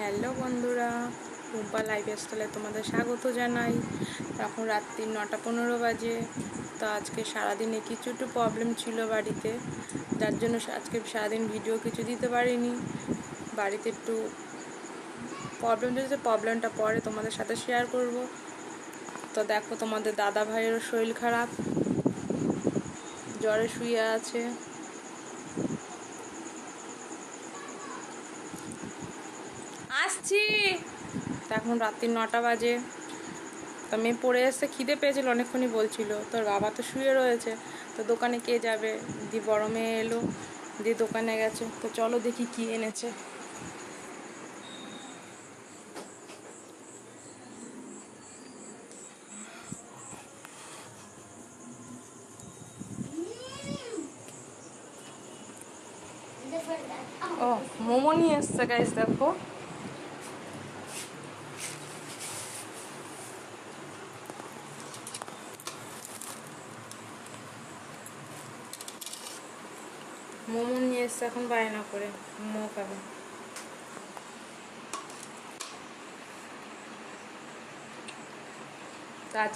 Hello বন্ধুরা, Rumpa life স্টাইলে তোমাদের স্বাগত জানাই। এখন রাত্রি নটা পনেরো বাজে, তো আজকে সারাদিনে কিছু একটু প্রবলেম ছিল বাড়িতে, যার জন্য আজকে সারাদিন ভিডিও কিছু দিতে পারিনি। বাড়িতে একটু প্রবলেম দিয়েছে প্রবলেমটা পরে তোমাদের সাথে শেয়ার করব। তো দেখো তোমাদের দাদা ভাইয়েরও শরীর খারাপ, জ্বরে শুয়ে আছে। আসছি। তো এখন রাত্রি নটা বাজে। তো মেয়ে পড়ে এসে খিদে পেয়েছিল অনেকক্ষণই বলছিল তোর বাবা তো শুয়ে রয়েছে তো দোকানে কে যাবে? দি বড় মেয়ে এলো দিয়ে দোকানে গেছে তো চলো দেখি কি এনেছে। ও মোমো নিয়ে এসছে গাইস দেখো। মোমো নিয়ে এসছে এখন বায়না করে মোমো খাবে। আজ